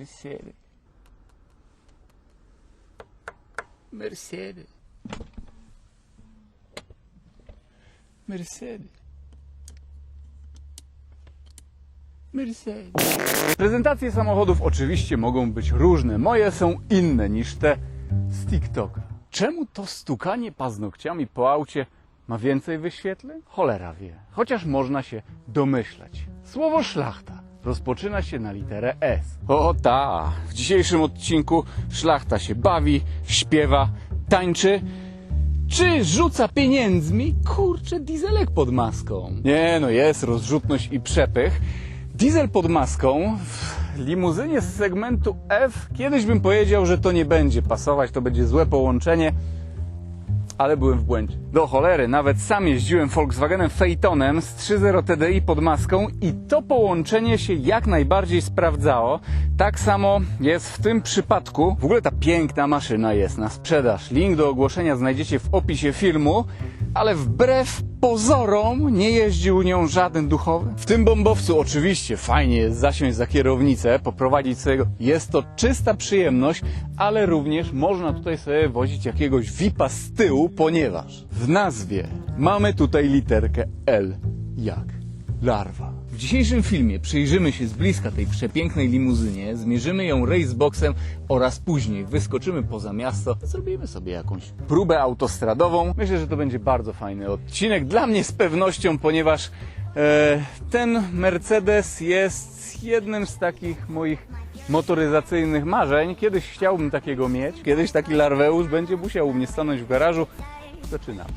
Mercedes. Mercedes. Mercedes. Mercedes. Prezentacje samochodów oczywiście mogą być różne. Moje są inne niż te z TikToka. Czemu to stukanie paznokciami po aucie ma więcej wyświetleń? Cholera wie. Chociaż można się domyślać. Słowo szlachta rozpoczyna się na literę S. O ta! W dzisiejszym odcinku szlachta się bawi, śpiewa, tańczy czy rzuca pieniędzmi? Kurczę, dieselek pod maską. Nie no, jest rozrzutność i przepych. Diesel pod maską w limuzynie z segmentu F kiedyś bym powiedział, że to nie będzie pasować, to będzie złe połączenie, ale byłem w błędzie. Do cholery, nawet sam jeździłem Volkswagenem Phaetonem z 3.0 TDI pod maską i to połączenie się jak najbardziej sprawdzało. Tak samo jest w tym przypadku. W ogóle ta piękna maszyna jest na sprzedaż. Link do ogłoszenia znajdziecie w opisie filmu, ale wbrew pozorom nie jeździł nią żaden duchowy. W tym bombowcu oczywiście fajnie jest zasiąść za kierownicę, poprowadzić swojego. Jest to czysta przyjemność, ale również można tutaj sobie wozić jakiegoś VIPa z tyłu, ponieważ w nazwie mamy tutaj literkę L jak larwa. Dzisiejszym filmie przyjrzymy się z bliska tej przepięknej limuzynie, zmierzymy ją raceboxem oraz później wyskoczymy poza miasto, zrobimy sobie jakąś próbę autostradową. Myślę, że to będzie bardzo fajny odcinek dla mnie z pewnością, ponieważ e, ten Mercedes jest jednym z takich moich motoryzacyjnych marzeń. Kiedyś chciałbym takiego mieć, kiedyś taki Larweus będzie musiał u mnie stanąć w garażu. Zaczynamy.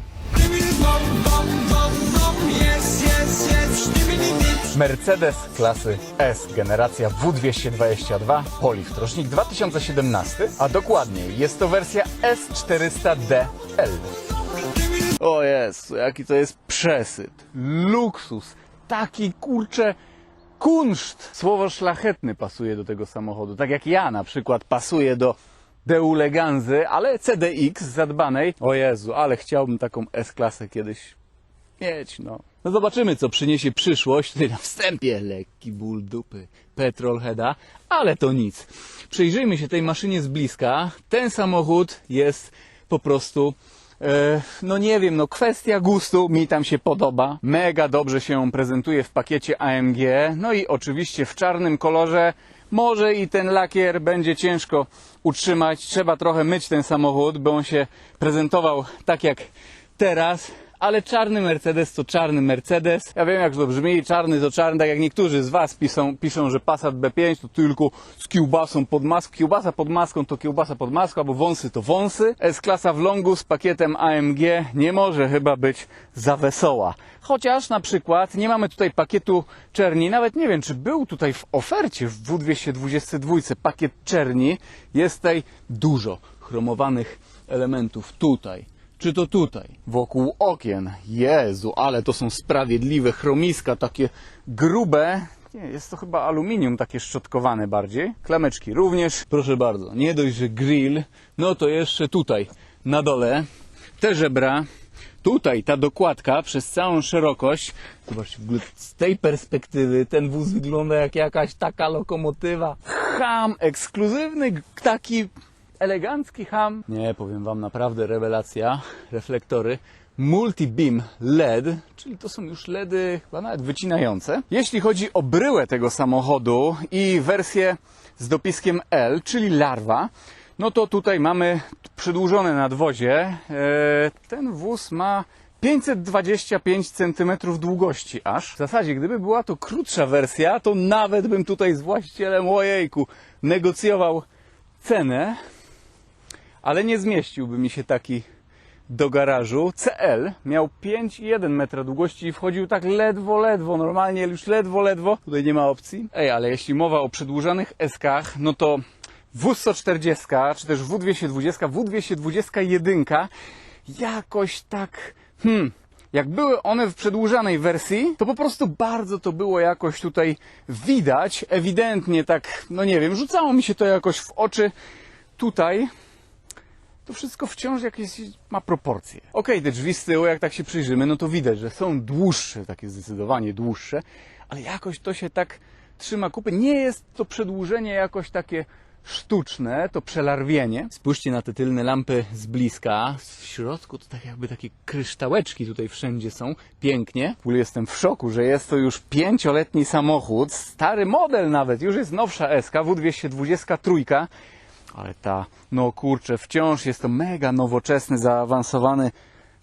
Mercedes klasy S, generacja W222, Poliv, rocznik 2017, a dokładniej jest to wersja S400DL. O Jezu, jaki to jest przesyt, luksus, taki kurcze kunszt. Słowo szlachetny pasuje do tego samochodu, tak jak ja na przykład pasuję do Deuleganzy, ale CDX zadbanej. O Jezu, ale chciałbym taką S-klasę kiedyś mieć, no. No zobaczymy, co przyniesie przyszłość. Tutaj na wstępie lekki ból dupy petrolheada, ale to nic. Przyjrzyjmy się tej maszynie z bliska. Ten samochód jest po prostu E, no nie wiem, no kwestia gustu, mi tam się podoba. Mega dobrze się prezentuje w pakiecie AMG. No i oczywiście w czarnym kolorze. Może i ten lakier będzie ciężko utrzymać. Trzeba trochę myć ten samochód, by on się prezentował tak jak teraz. Ale czarny Mercedes to czarny Mercedes. Ja wiem jak to brzmi, czarny to czarny, tak jak niektórzy z Was piszą, piszą że Passat B5 to tylko z kiełbasą pod maską. Kiełbasa pod maską to kiełbasa pod maską, albo wąsy to wąsy. S-klasa w longu z pakietem AMG nie może chyba być za wesoła. Chociaż na przykład nie mamy tutaj pakietu czerni, nawet nie wiem czy był tutaj w ofercie w W222 pakiet czerni. Jest tutaj dużo chromowanych elementów tutaj czy to tutaj, wokół okien. Jezu, ale to są sprawiedliwe chromiska, takie grube. Nie, jest to chyba aluminium takie szczotkowane bardziej. Klameczki również. Proszę bardzo, nie dość, że grill, no to jeszcze tutaj, na dole, te żebra. Tutaj ta dokładka przez całą szerokość. Zobaczcie, z tej perspektywy ten wóz wygląda jak jakaś taka lokomotywa. Ham, ekskluzywny taki elegancki ham. Nie, powiem Wam, naprawdę rewelacja. Reflektory multi-beam LED, czyli to są już LEDy chyba nawet wycinające. Jeśli chodzi o bryłę tego samochodu i wersję z dopiskiem L, czyli larwa, no to tutaj mamy przedłużone nadwozie. E, Ten wóz ma 525 cm długości aż. W zasadzie, gdyby była to krótsza wersja, to nawet bym tutaj z właścicielem ojejku negocjował cenę, ale nie zmieściłby mi się taki do garażu. CL miał 5,1 metra długości i wchodził tak ledwo, ledwo, normalnie już ledwo, ledwo. Tutaj nie ma opcji. Ej, ale jeśli mowa o przedłużanych SK, no to W140, czy też W220, W221 jakoś tak, hmm, jak były one w przedłużanej wersji, to po prostu bardzo to było jakoś tutaj widać, ewidentnie tak, no nie wiem, rzucało mi się to jakoś w oczy. Tutaj to wszystko wciąż jakieś ma proporcje. Okej, te drzwi z tyłu, jak tak się przyjrzymy, no to widać, że są dłuższe, takie zdecydowanie dłuższe, ale jakoś to się tak trzyma kupy. Nie jest to przedłużenie jakoś takie sztuczne, to przelarwienie. Spójrzcie na te tylne lampy z bliska. W środku to tak jakby takie kryształeczki tutaj wszędzie są. Pięknie. W ogóle jestem w szoku, że jest to już pięcioletni samochód. Stary model nawet. Już jest nowsza SK, W223. Ale ta, no kurczę, wciąż jest to mega nowoczesny, zaawansowany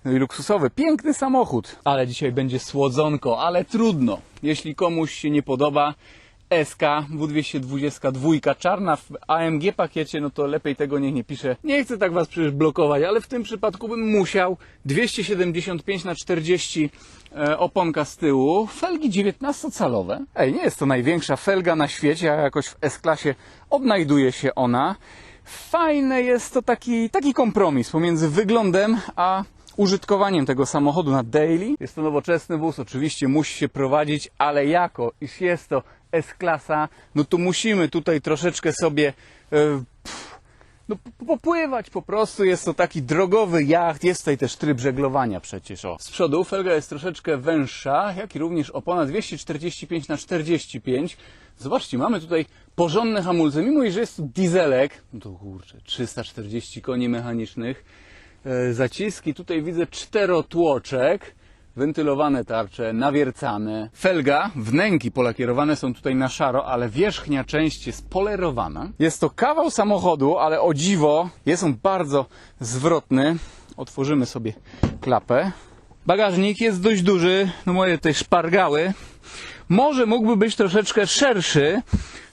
no i luksusowy, piękny samochód. Ale dzisiaj będzie słodzonko, ale trudno. Jeśli komuś się nie podoba SK W222 czarna w AMG pakiecie, no to lepiej tego niech nie pisze. Nie chcę tak was przecież blokować, ale w tym przypadku bym musiał 275 na 40 e, oponka z tyłu, felgi 19-calowe. Ej, nie jest to największa felga na świecie, a jakoś w S-klasie odnajduje się ona. Fajne jest to taki, taki kompromis pomiędzy wyglądem a użytkowaniem tego samochodu na daily. Jest to nowoczesny wóz, oczywiście musi się prowadzić, ale jako iż jest to S-klasa, no to musimy tutaj troszeczkę sobie e, no, popływać po prostu. Jest to taki drogowy jacht. Jest tutaj też tryb żeglowania przecież. O. Z przodu felga jest troszeczkę węższa, jak i również opona 245 na 45 Zobaczcie, mamy tutaj porządne hamulce. Mimo, iż jest to dieselek, no to kurczę, 340 koni mechanicznych. E, zaciski, tutaj widzę czterotłoczek, wentylowane tarcze, nawiercane. Felga, wnęki polakierowane są tutaj na szaro, ale wierzchnia część jest polerowana. Jest to kawał samochodu, ale o dziwo jest on bardzo zwrotny. Otworzymy sobie klapę. Bagażnik jest dość duży, no moje tutaj szpargały. Może mógłby być troszeczkę szerszy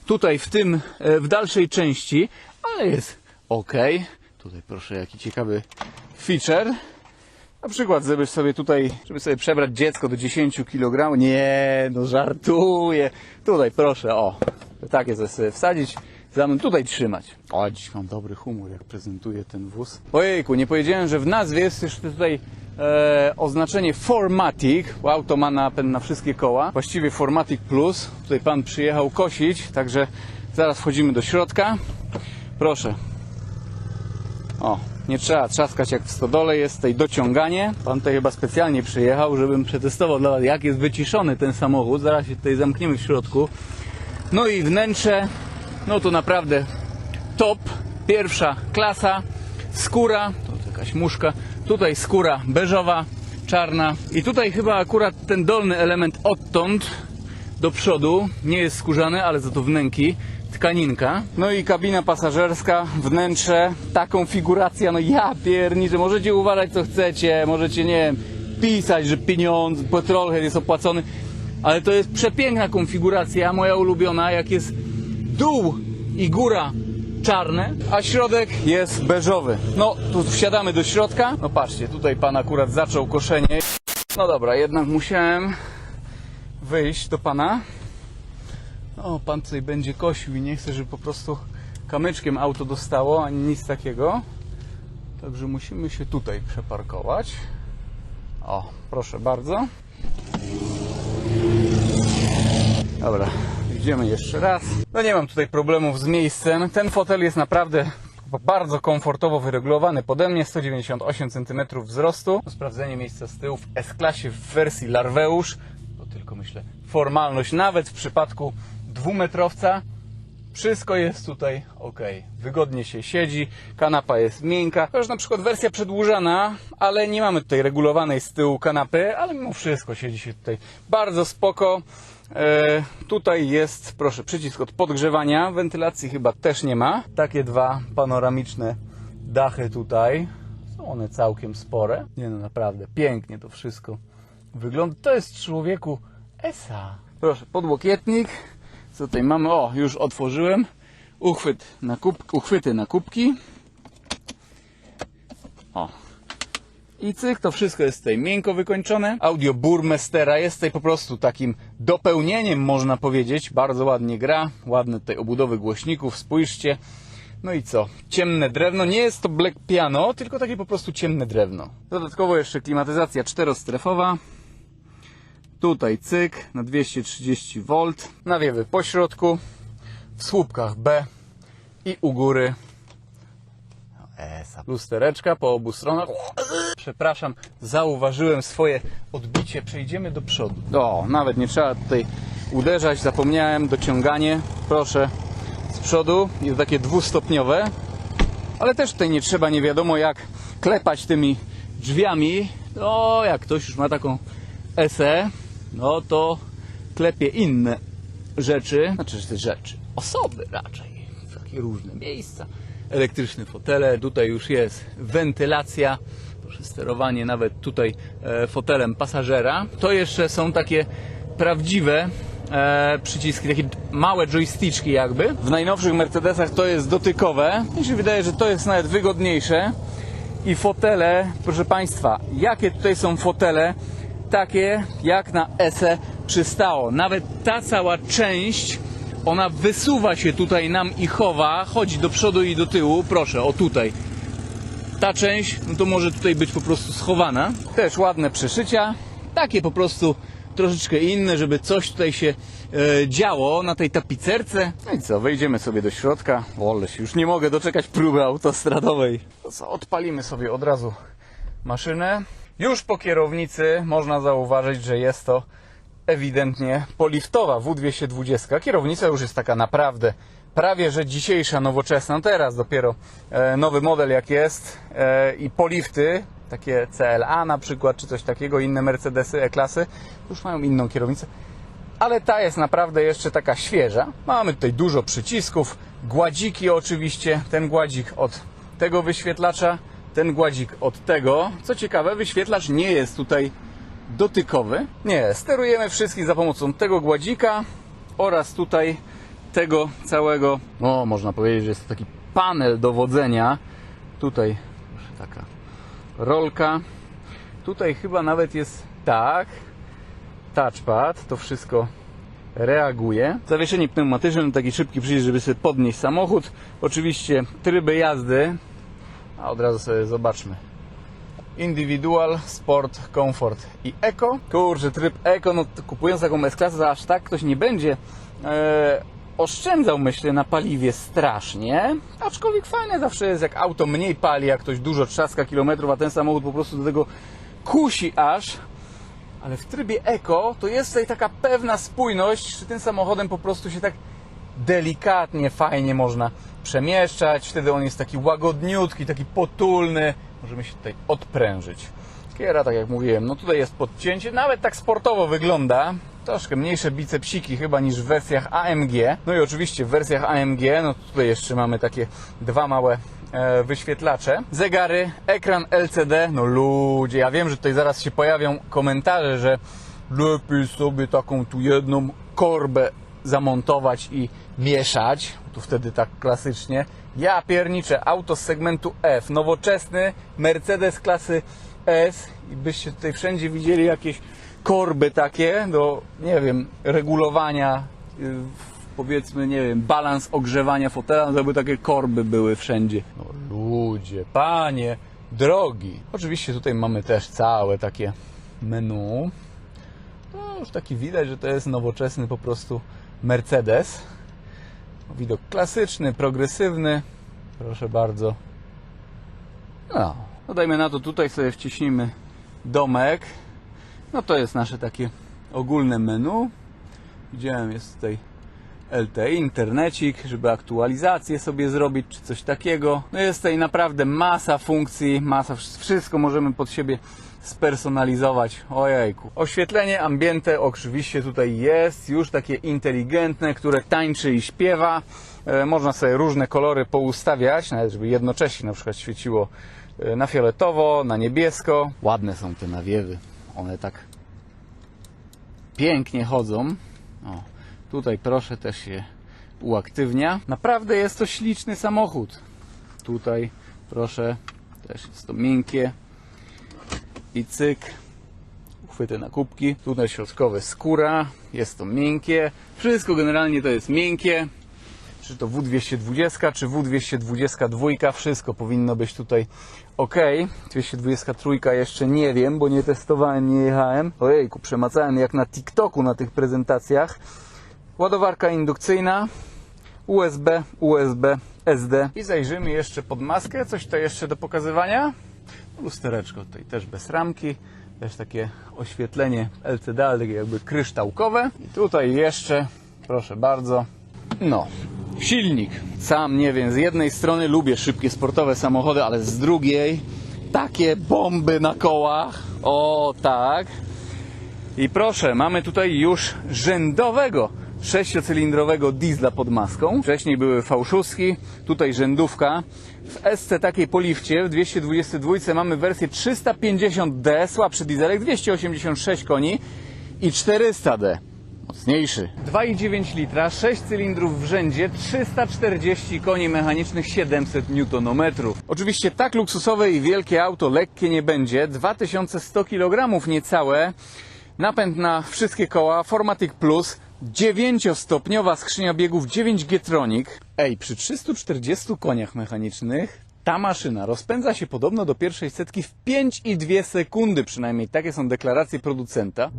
tutaj w tym, e, w dalszej części, ale jest ok. Tutaj proszę, jaki ciekawy feature. Na przykład, żeby sobie tutaj, żeby sobie przebrać dziecko do 10 kg. Nie, no żartuję. Tutaj proszę, o. Takie sobie, wsadzić, za mną tutaj trzymać. O, dziś mam dobry humor, jak prezentuję ten wóz. Ojejku, nie powiedziałem, że w nazwie jest jeszcze tutaj e, oznaczenie Formatic. To ma napęd na wszystkie koła. Właściwie Formatic Plus. Tutaj pan przyjechał kosić, także zaraz wchodzimy do środka. Proszę, o, nie trzeba trzaskać jak w stodole, jest tutaj dociąganie. Pan tutaj chyba specjalnie przyjechał, żebym przetestował dla Was, jak jest wyciszony ten samochód. Zaraz się tutaj zamkniemy w środku. No i wnętrze, no to naprawdę top, pierwsza klasa, skóra, to jakaś muszka, tutaj skóra beżowa, czarna. I tutaj chyba akurat ten dolny element odtąd do przodu. Nie jest skórzany, ale za to wnęki, tkaninka. No i kabina pasażerska, wnętrze, ta konfiguracja, no ja pierniczę, możecie uważać co chcecie, możecie, nie wiem, pisać, że pieniądz, petrolhead jest opłacony, ale to jest przepiękna konfiguracja, moja ulubiona, jak jest dół i góra czarne, a środek jest beżowy. No, tu wsiadamy do środka. No patrzcie, tutaj pan akurat zaczął koszenie. No dobra, jednak musiałem wyjść do pana. O, pan tutaj będzie kosił i nie chce, żeby po prostu kamyczkiem auto dostało, ani nic takiego. Także musimy się tutaj przeparkować. O, proszę bardzo. Dobra, idziemy jeszcze raz. No nie mam tutaj problemów z miejscem. Ten fotel jest naprawdę bardzo komfortowo wyregulowany pode mnie, 198 cm wzrostu. Sprawdzenie miejsca z tyłu w S-klasie w wersji Larweusz. To tylko myślę formalność, nawet w przypadku dwumetrowca. Wszystko jest tutaj ok. Wygodnie się siedzi, kanapa jest miękka. To już na przykład wersja przedłużana, ale nie mamy tutaj regulowanej z tyłu kanapy, ale mimo wszystko siedzi się tutaj bardzo spoko. E, tutaj jest, proszę, przycisk od podgrzewania. Wentylacji chyba też nie ma. Takie dwa panoramiczne dachy tutaj. Są one całkiem spore. Nie no, naprawdę, pięknie to wszystko wygląda. To jest człowieku ESA. Proszę, podłokietnik. Co tutaj mamy? O, już otworzyłem. Uchwyt na kub, uchwyty na kubki. O. I cyk, to wszystko jest tutaj miękko wykończone. Audio Burmestera jest tutaj po prostu takim dopełnieniem, można powiedzieć. Bardzo ładnie gra. Ładne tutaj obudowy głośników, spójrzcie. No i co? Ciemne drewno. Nie jest to black piano, tylko takie po prostu ciemne drewno. Dodatkowo jeszcze klimatyzacja czterostrefowa. Tutaj cyk na 230 V. Nawiewy po środku. W słupkach B i u góry Esa. Lustereczka po obu stronach. Przepraszam, zauważyłem swoje odbicie. Przejdziemy do przodu. O, nawet nie trzeba tutaj uderzać, zapomniałem, dociąganie, proszę, z przodu, jest takie dwustopniowe, ale też tutaj nie trzeba nie wiadomo jak klepać tymi drzwiami, no jak ktoś już ma taką SE, no to klepie inne rzeczy, znaczy te rzeczy, osoby raczej, takie różne miejsca, elektryczne fotele, tutaj już jest wentylacja, proszę sterowanie nawet tutaj e, fotelem pasażera. To jeszcze są takie prawdziwe e, przyciski, takie małe joysticzki jakby. W najnowszych Mercedesach to jest dotykowe. Mi się wydaje, że to jest nawet wygodniejsze. I fotele, proszę Państwa, jakie tutaj są fotele? Takie jak na SE przystało. Nawet ta cała część, ona wysuwa się tutaj nam i chowa, chodzi do przodu i do tyłu. Proszę, o tutaj ta część, no to może tutaj być po prostu schowana. Też ładne przeszycia, takie po prostu troszeczkę inne, żeby coś tutaj się e, działo na tej tapicerce. No i co, wejdziemy sobie do środka. Wolę już nie mogę doczekać próby autostradowej. To co, odpalimy sobie od razu maszynę. Już po kierownicy można zauważyć, że jest to ewidentnie poliftowa W220. Kierownica już jest taka naprawdę prawie że dzisiejsza, nowoczesna. No teraz dopiero e, nowy model jak jest e, i polifty, takie CLA na przykład, czy coś takiego, inne Mercedesy E-klasy, już mają inną kierownicę. Ale ta jest naprawdę jeszcze taka świeża. Mamy tutaj dużo przycisków, gładziki oczywiście, ten gładzik od tego wyświetlacza, ten gładzik od tego. Co ciekawe, wyświetlacz nie jest tutaj dotykowy. Nie, sterujemy wszystkich za pomocą tego gładzika oraz tutaj tego całego, no można powiedzieć, że jest to taki panel dowodzenia. Tutaj taka rolka. Tutaj chyba nawet jest tak, touchpad, to wszystko reaguje. Zawieszenie pneumatyczne, no taki szybki przycisk, żeby sobie podnieść samochód. Oczywiście tryby jazdy, a od razu sobie zobaczmy. Individual, Sport, Comfort i Eco. Kurczę, tryb Eco, no kupując taką S-klasę, aż tak ktoś nie będzie e, oszczędzał, myślę, na paliwie strasznie. Aczkolwiek fajne zawsze jest, jak auto mniej pali, jak ktoś dużo trzaska kilometrów, a ten samochód po prostu do tego kusi aż. Ale w trybie Eco to jest tutaj taka pewna spójność, że tym samochodem po prostu się tak delikatnie, fajnie można przemieszczać. Wtedy on jest taki łagodniutki, taki potulny. Możemy się tutaj odprężyć. Kiera, tak jak mówiłem, no tutaj jest podcięcie, nawet tak sportowo wygląda. Troszkę mniejsze bicepsiki chyba niż w wersjach AMG. No i oczywiście w wersjach AMG, no tutaj jeszcze mamy takie dwa małe e, wyświetlacze. Zegary, ekran LCD, no ludzie, ja wiem, że tutaj zaraz się pojawią komentarze, że lepiej sobie taką tu jedną korbę zamontować i mieszać. Tu wtedy tak klasycznie. Ja pierniczę, auto z segmentu F, nowoczesny Mercedes klasy S i byście tutaj wszędzie widzieli jakieś korby takie do, nie wiem, regulowania, y, powiedzmy, nie wiem, balans ogrzewania fotela, no to by takie korby były wszędzie. No ludzie, panie, drogi. Oczywiście tutaj mamy też całe takie menu. To już taki widać, że to jest nowoczesny po prostu Mercedes. Widok klasyczny, progresywny. Proszę bardzo. No, no dajmy na to, tutaj sobie wciśnimy domek. No to jest nasze takie ogólne menu. Widziałem, jest tutaj LTE, internecik, żeby aktualizację sobie zrobić, czy coś takiego. No jest tutaj naprawdę masa funkcji, masa, wszystko możemy pod siebie spersonalizować. Ojejku. Oświetlenie ambiente oczywiście tutaj jest, już takie inteligentne, które tańczy i śpiewa. E, można sobie różne kolory poustawiać, nawet żeby jednocześnie na przykład świeciło e, na fioletowo, na niebiesko. Ładne są te nawiewy. One tak pięknie chodzą. O, tutaj proszę też się uaktywnia. Naprawdę jest to śliczny samochód. Tutaj proszę, też jest to miękkie. I cyk. Uchwyty na kubki. Tutaj środkowe skóra. Jest to miękkie. Wszystko generalnie to jest miękkie. Czy to W220, czy W222, wszystko powinno być tutaj ok. 223 jeszcze nie wiem, bo nie testowałem, nie jechałem. Ojejku, przemacałem jak na TikToku na tych prezentacjach. Ładowarka indukcyjna, USB, USB, SD. I zajrzymy jeszcze pod maskę. Coś to jeszcze do pokazywania. Lustereczko tutaj też bez ramki. Też takie oświetlenie LCD, ale takie jakby kryształkowe. I tutaj jeszcze, proszę bardzo, no, silnik. Sam nie wiem, z jednej strony lubię szybkie sportowe samochody, ale z drugiej takie bomby na kołach. O tak. I proszę, mamy tutaj już rzędowego sześciocylindrowego diesla pod maską. Wcześniej były fałszuski, tutaj rzędówka. W SC takiej poliwcie w 222 mamy wersję 350D, słabszy dieselek, 286 koni i 400D. Mocniejszy. 2,9 litra, 6 cylindrów w rzędzie, 340 koni mechanicznych, 700 Nm. Oczywiście tak luksusowe i wielkie auto lekkie nie będzie. 2100 kg niecałe. Napęd na wszystkie koła, Formatic Plus, 9-stopniowa skrzynia biegów 9G Tronic. Ej, przy 340 koniach mechanicznych ta maszyna rozpędza się podobno do pierwszej setki w 5,2 sekundy, przynajmniej takie są deklaracje producenta.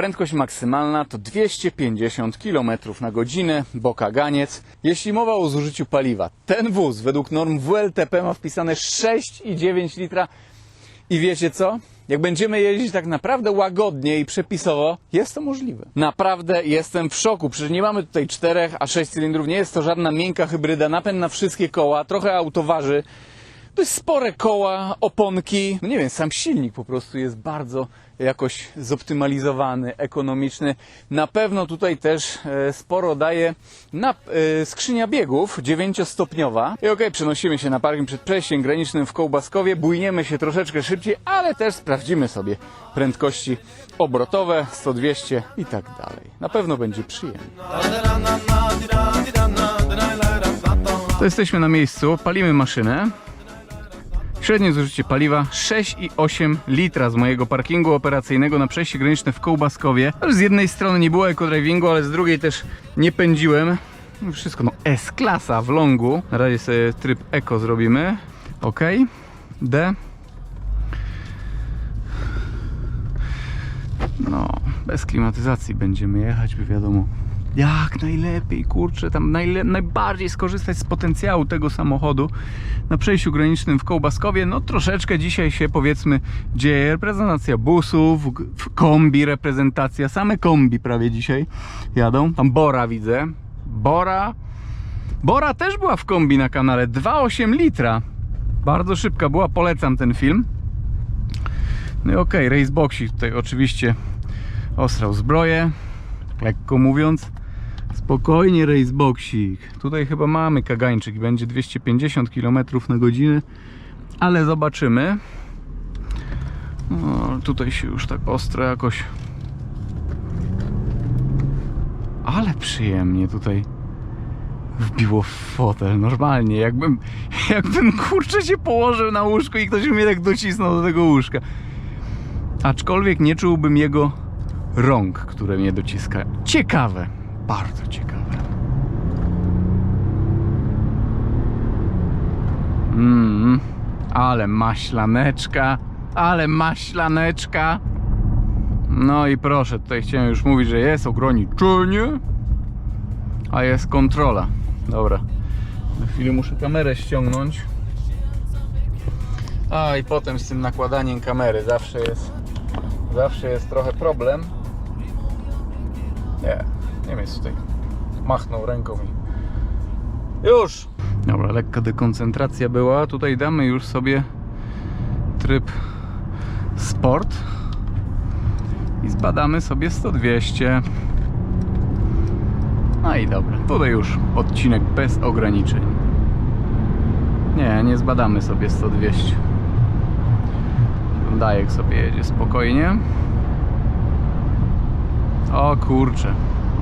Prędkość maksymalna to 250 km na godzinę, bo kaganiec. Jeśli mowa o zużyciu paliwa, ten wóz według norm WLTP ma wpisane 6,9 litra i wiecie co? Jak będziemy jeździć tak naprawdę łagodnie i przepisowo, jest to możliwe. Naprawdę jestem w szoku. Przecież nie mamy tutaj 4 a 6 cylindrów. Nie jest to żadna miękka hybryda. Napęd na wszystkie koła. Trochę auto waży. To jest spore koła, oponki. No nie wiem, sam silnik po prostu jest bardzo jakoś zoptymalizowany, ekonomiczny. Na pewno tutaj też e, sporo daje na, e, skrzynia biegów 9-stopniowa. I okej, przenosimy się na parking przed przejściem granicznym w Kołbaskowie, bujniemy się troszeczkę szybciej, ale też sprawdzimy sobie prędkości obrotowe 100-200 i tak dalej. Na pewno będzie przyjemnie. To jesteśmy na miejscu, palimy maszynę. Średnie zużycie paliwa 6,8 litra z mojego parkingu operacyjnego na przejście graniczne w Kołbaskowie. Z jednej strony nie było ekodrivingu, ale z drugiej też nie pędziłem. No Wszystko, no S-klasa w longu. Na razie sobie tryb eko zrobimy. OK. D. No, bez klimatyzacji będziemy jechać, by wiadomo. Jak najlepiej, kurczę, tam najle- najbardziej skorzystać z potencjału tego samochodu na przejściu granicznym w Kołbaskowie. No troszeczkę dzisiaj się powiedzmy dzieje. Reprezentacja busów, w kombi reprezentacja, same kombi prawie dzisiaj jadą. Tam Bora widzę. Bora. Bora też była w kombi na kanale. 2,8 litra. Bardzo szybka była, polecam ten film. No i okej, okay, raceboxik tutaj oczywiście osrał zbroję, lekko mówiąc. Spokojnie raceboxik. Tutaj chyba mamy kagańczyk, będzie 250 km na godzinę, ale zobaczymy. No, tutaj się już tak ostro jakoś... Ale przyjemnie tutaj wbiło w fotel, normalnie, jakbym, jakbym kurczę się położył na łóżku i ktoś mnie tak docisnął do tego łóżka. Aczkolwiek nie czułbym jego rąk, które mnie dociskają. Ciekawe, bardzo ciekawe. Mmm, ale maślaneczka, ale maślaneczka. No i proszę, tutaj chciałem już mówić, że jest ograniczenie, a jest kontrola. Dobra, na chwilę muszę kamerę ściągnąć. A i potem z tym nakładaniem kamery zawsze jest zawsze jest trochę problem. Nie, Niemiec tutaj machnął ręką i już! Dobra, lekka dekoncentracja była. Tutaj damy już sobie tryb sport i zbadamy sobie 100-200. No i dobra, tutaj już odcinek bez ograniczeń. Nie, nie zbadamy sobie 100-200. Dajek sobie jedzie spokojnie. O kurczę.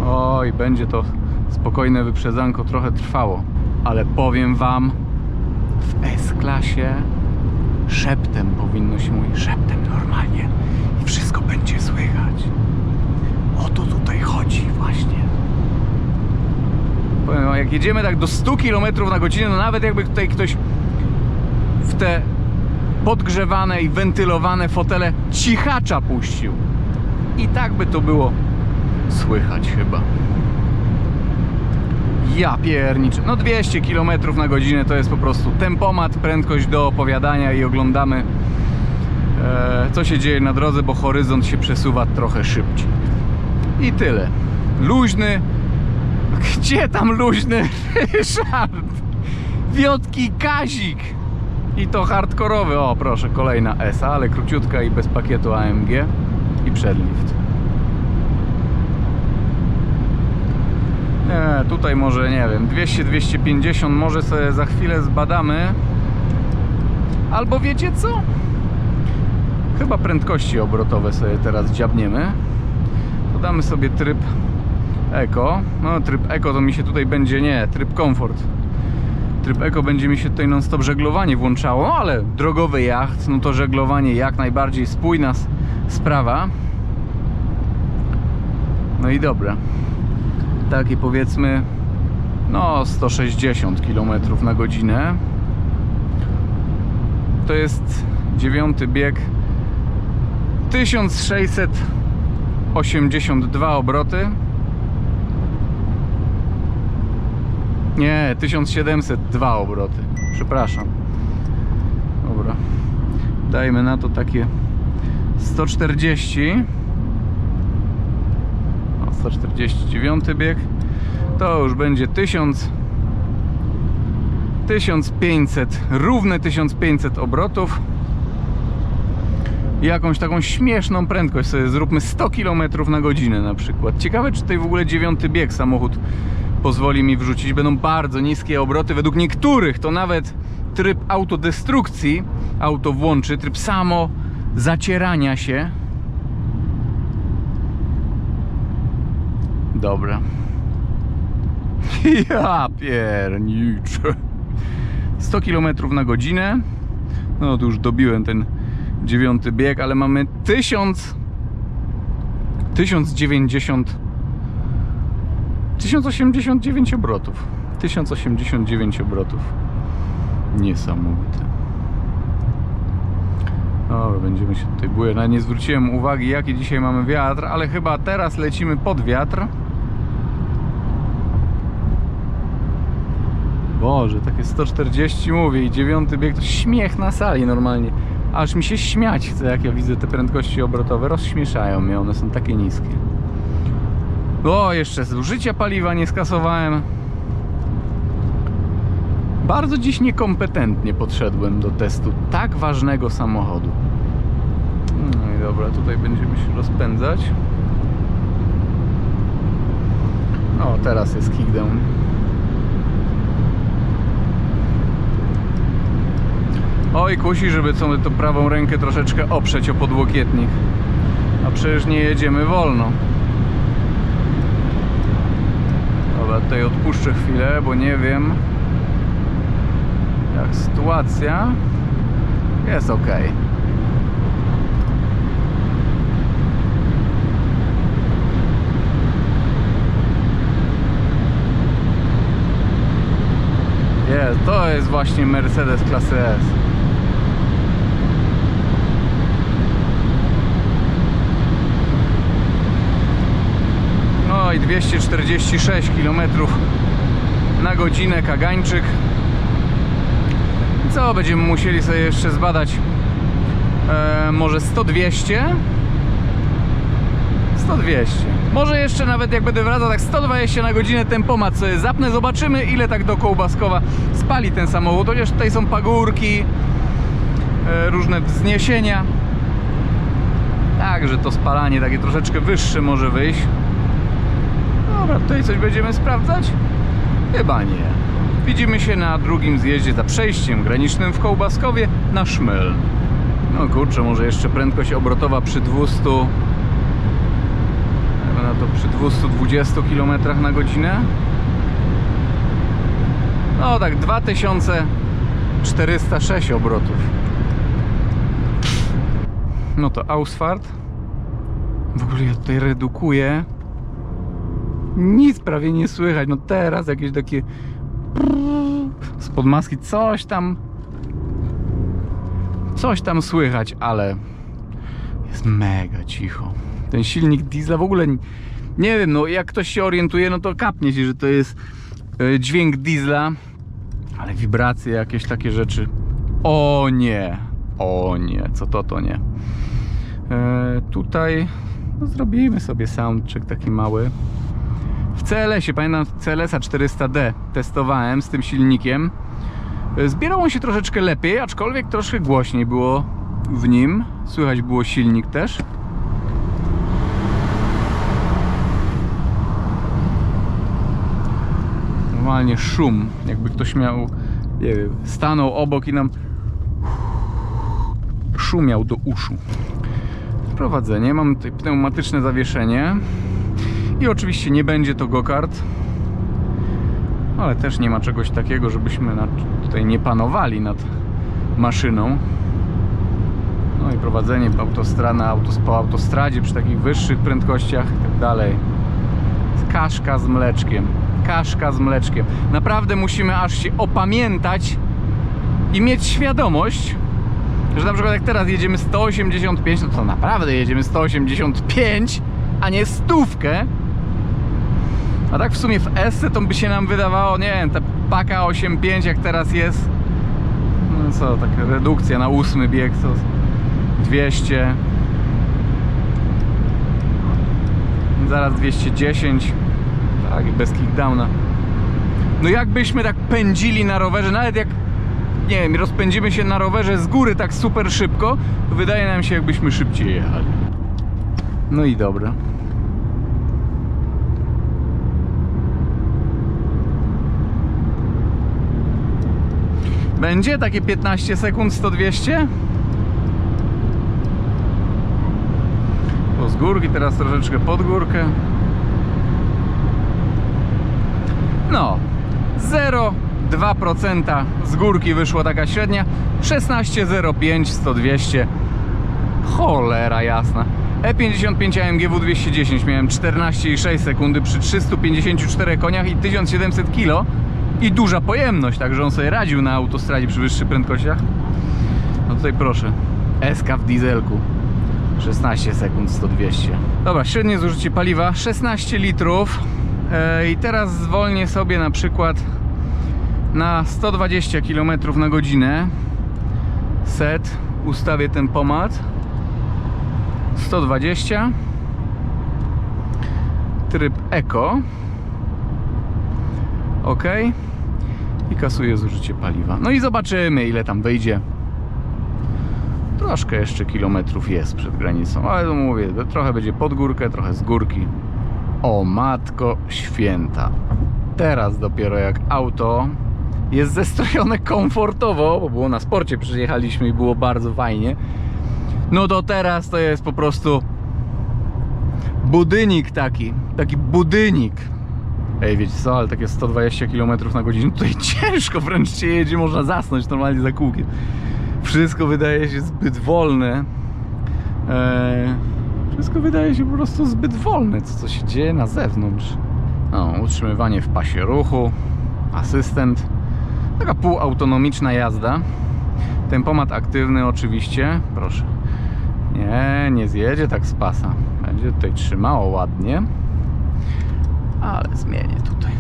Oj, będzie to spokojne wyprzedzanko trochę trwało. Ale powiem wam, w S-klasie szeptem powinno się mówić, szeptem normalnie i wszystko będzie słychać. O to tutaj chodzi właśnie. Powiem wam, jak jedziemy tak do 100 km na godzinę, no nawet jakby tutaj ktoś w te podgrzewane i wentylowane fotele cichacza puścił. I tak by to było słychać chyba. Ja pierniczę. No 200 km na godzinę to jest po prostu tempomat, prędkość do opowiadania i oglądamy e, co się dzieje na drodze, bo horyzont się przesuwa trochę szybciej. I tyle. Luźny. Gdzie tam luźny Ryszard? Wiotki Kazik. I to hardkorowy. O, proszę, kolejna ESA, ale króciutka i bez pakietu AMG i przedlift. Nie, tutaj może, nie wiem, 200-250 może sobie za chwilę zbadamy. Albo wiecie co? Chyba prędkości obrotowe sobie teraz dziabniemy. Podamy sobie tryb Eco. No, tryb Eco to mi się tutaj będzie, nie, tryb komfort. Tryb Eco będzie mi się tutaj non-stop żeglowanie włączało, ale drogowy jacht, no to żeglowanie jak najbardziej spójna sprawa. No i dobra. Takie powiedzmy, no 160 km na godzinę. To jest dziewiąty bieg 1682 obroty. Nie, 1702 obroty. Przepraszam. Dobra. Dajmy na to takie 140. O, 149 bieg. To już będzie 1000 1500, równe 1500 obrotów. Jakąś taką śmieszną prędkość sobie zróbmy 100 km na godzinę na przykład. Ciekawe, czy tutaj w ogóle dziewiąty bieg samochód pozwoli mi wrzucić. Będą bardzo niskie obroty. Według niektórych to nawet tryb autodestrukcji auto włączy, tryb samo zacierania się. Dobra. Ja pierniczę. 100 km na godzinę. No to już dobiłem ten dziewiąty bieg, ale mamy 1000 1090 1089 obrotów. 1089 obrotów. Niesamowite. Dobra, będziemy się tutaj buje. Nawet nie zwróciłem uwagi, jaki dzisiaj mamy wiatr, ale chyba teraz lecimy pod wiatr. Boże, takie 140 mówię i dziewiąty bieg to śmiech na sali normalnie. Aż mi się śmiać chce, jak ja widzę te prędkości obrotowe. Rozśmieszają mnie, one są takie niskie. O, jeszcze zużycia paliwa nie skasowałem. Bardzo dziś niekompetentnie podszedłem do testu tak ważnego samochodu. No i dobra, tutaj będziemy się rozpędzać. No, teraz jest kickdown. Oj, kusi, żeby co, to prawą rękę troszeczkę oprzeć o podłokietnik. A przecież nie jedziemy wolno. Dobra, tutaj odpuszczę chwilę, bo nie wiem jak sytuacja. Jest ok. Jest, to jest właśnie Mercedes klasy S. i 246 km na godzinę Kagańczyk. Co będziemy musieli sobie jeszcze zbadać? E, może 100-200? 100-200. Może jeszcze nawet jak będę wracał tak 120 na godzinę tempomat sobie zapnę, zobaczymy ile tak do Kołbaskowa spali ten samochód. Chociaż tutaj są pagórki, e, różne wzniesienia. Także to spalanie takie troszeczkę wyższe może wyjść. Dobra, tutaj coś będziemy sprawdzać? Chyba nie. Widzimy się na drugim zjeździe za przejściem granicznym w Kołbaskowie na Szmel. No kurczę, może jeszcze prędkość obrotowa przy 200 Dajmy na to przy 220 km na godzinę. No tak 2406 obrotów. No to Ausfahrt. W ogóle ja tutaj redukuję. Nic prawie nie słychać. No teraz jakieś takie spod maski coś tam coś tam słychać, ale jest mega cicho. Ten silnik diesla w ogóle nie wiem, no jak ktoś się orientuje, no to kapnie się, że to jest y, dźwięk diesla, ale wibracje, jakieś takie rzeczy. O nie, o nie, co to, to nie. E, tutaj no, zrobimy sobie soundcheck taki mały. CLS-ie, pamiętam CLS-a 400D testowałem z tym silnikiem. Zbierał on się troszeczkę lepiej, aczkolwiek troszkę głośniej było w nim. Słychać było silnik też. Normalnie szum, jakby ktoś miał, nie wiem, stanął obok i nam szumiał do uszu. Prowadzenie, mam tutaj pneumatyczne zawieszenie i oczywiście nie będzie to go-kart, ale też nie ma czegoś takiego, żebyśmy tutaj nie panowali nad maszyną. No i prowadzenie autostrada, na autos, po autostradzie przy takich wyższych prędkościach i tak dalej. Kaszka z mleczkiem. Kaszka z mleczkiem. Naprawdę musimy aż się opamiętać i mieć świadomość, że na przykład jak teraz jedziemy 185, no to naprawdę jedziemy 185, a nie stówkę. A tak w sumie w S to by się nam wydawało, nie wiem, ta paka 8.5 jak teraz jest. No co, taka redukcja na ósmy bieg to 200. Zaraz 210. Tak, bez kickdowna. No jakbyśmy tak pędzili na rowerze, nawet jak nie wiem, rozpędzimy się na rowerze z góry tak super szybko, to wydaje nam się jakbyśmy szybciej jechali. No i dobra. Będzie takie 15 sekund 100-200? Po z górki, teraz troszeczkę pod górkę. No, 0,2% z górki wyszło taka średnia. 16,05, 100-200. Cholera jasna. E E55 AMG W210 miałem 14,6 sekundy przy 354 koniach i 1700 kg i duża pojemność, także on sobie radził na autostradzie przy wyższych prędkościach. No tutaj proszę, SK w dieselku. 16 sekund 100-200. Dobra, średnie zużycie paliwa 16 litrów. E, i teraz zwolnię sobie na przykład na 120 km na godzinę. Set, ustawię ten pomad 120 tryb Eco ok i kasuję zużycie paliwa no i zobaczymy ile tam wyjdzie troszkę jeszcze kilometrów jest przed granicą ale mówię, trochę będzie pod górkę, trochę z górki o matko święta teraz dopiero jak auto jest zestrojone komfortowo, bo było na sporcie, przyjechaliśmy i było bardzo fajnie. No to teraz to jest po prostu budynik taki, taki budynik. Ej, wiecie co, ale takie 120 km na godzinę, tutaj ciężko wręcz się jedzie, można zasnąć normalnie za kółkiem. Wszystko wydaje się zbyt wolne. Eee, wszystko wydaje się po prostu zbyt wolne, co, co się dzieje na zewnątrz. No, utrzymywanie w pasie ruchu, asystent. Taka półautonomiczna jazda. Tempomat aktywny oczywiście. Proszę. Nie, nie zjedzie tak z pasa. Będzie tutaj trzymało ładnie. Ale zmienię tutaj.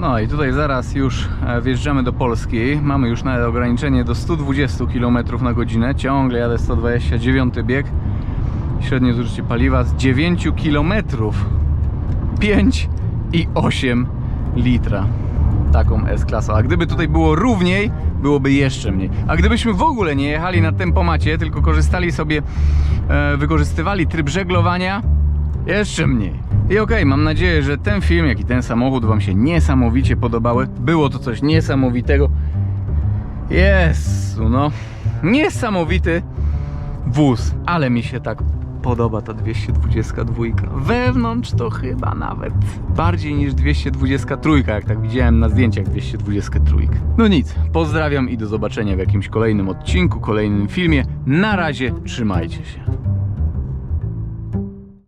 No i tutaj zaraz już e, wjeżdżamy do Polski. Mamy już nawet ograniczenie do 120 km na godzinę. Ciągle jadę 129 bieg. Średnie zużycie paliwa z 9 km. 5 i 8 litra. Taką S-klasą. A gdyby tutaj było równiej, byłoby jeszcze mniej. A gdybyśmy w ogóle nie jechali na tempomacie, tylko korzystali sobie, e, wykorzystywali tryb żeglowania, jeszcze mniej. I okej, mam nadzieję, że ten film, jak i ten samochód Wam się niesamowicie podobały. Było to coś niesamowitego. Jezu, no. Niesamowity wóz, ale mi się tak podoba ta 222. Wewnątrz to chyba nawet bardziej niż 223, jak tak widziałem na zdjęciach 223. No nic, pozdrawiam i do zobaczenia w jakimś kolejnym odcinku, kolejnym filmie. Na razie, trzymajcie się.